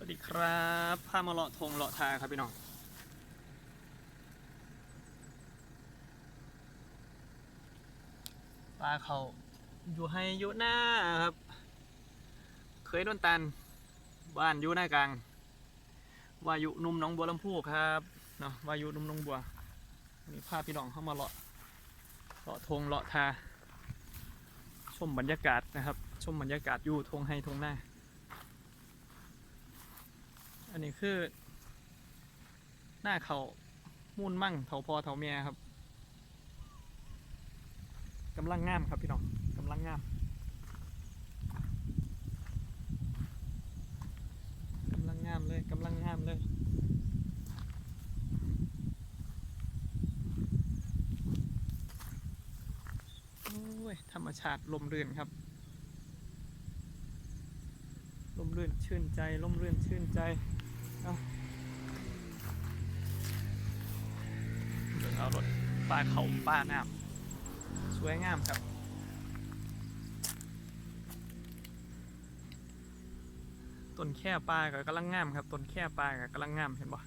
วัสดีครับพามาเลาะทงเลาะทาครับพี่น้อง ปลาเขาอยู่ให้อยู่หน้าครับ เคยโดนตัน บ้านอยู่หน้ากลาง วายุนุ่มน้องบัวลำพูครับเนาะวายุนุ่มน้องบัววันนี้พาพี่น้องเข้ามาเลาะเลาะทงเลาะทา ชมบรรยากาศนะครับ ชมบรรยากาศอยู่ทงให้ทงหน้า นนี้คือ หน้าเขามุ่นมั่งเถาพอเถาเมียครับกำลังงามครับพี่น้องกำลังงามกำลังงามเลยกำลังงามเลยโอ้ยธรรมชาติลมรื่นครับลมรื่นชื่นใจลมรื่นชื่นใจ เอาเดินเอารถปลาเขาปลาน้ำสวยงามครับต้นแค่ปลากับกำลังงามครับต้นแค่ปลากับกำลังงามเห็นบ่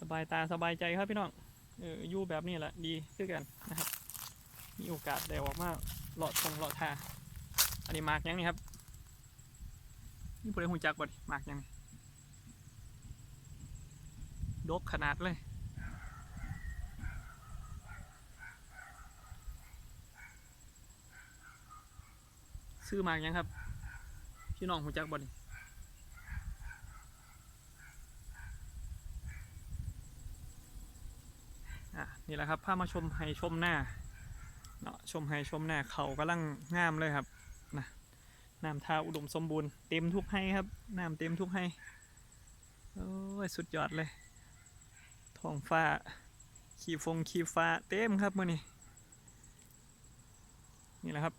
สบายตาสบายใจครับพี่น้องเอออยู่แบบนี้แหละดีคือกันนะครับ มีโอกาสได้ออกมาเลาะทงเลาะทาอันนี้มากยังนี่ครับ นี่ผู้ใดหูจักบ่ดิมากยังดกขนาดเลย ซื้อมากยังครับ พี่น้องหูจักบ่ดิอะนี่แหละครับพามาชมให้ชมหน้าเนาะชมให้ชมหน้าเขากำลังงามเลยครับน้ำทาอุดมสมบูรณ์เต็มทุกให้ครับน้ำเต็มทุกให้โอ้ยสุดยอดเลยท้องฟ้า ขีฟงขีฟ้าเต็มครับมื่อนี้นี่แหละครับ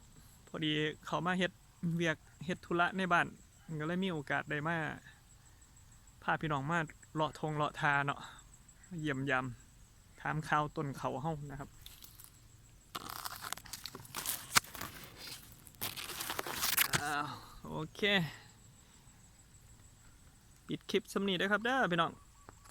พอดีเขามาเฮ็ดเวียกเฮ็ดธุระในบ้านมันก็เลยมีโอกาสได้มาพาพี่น้องมาเลาะทงเลาะทาเนาะเยี่ยมยามถามข่าวต้นเขาเฮานะครับ อ้าวโอเค ปิดคลิปสำนีได้ครับเด้อพี่น้อง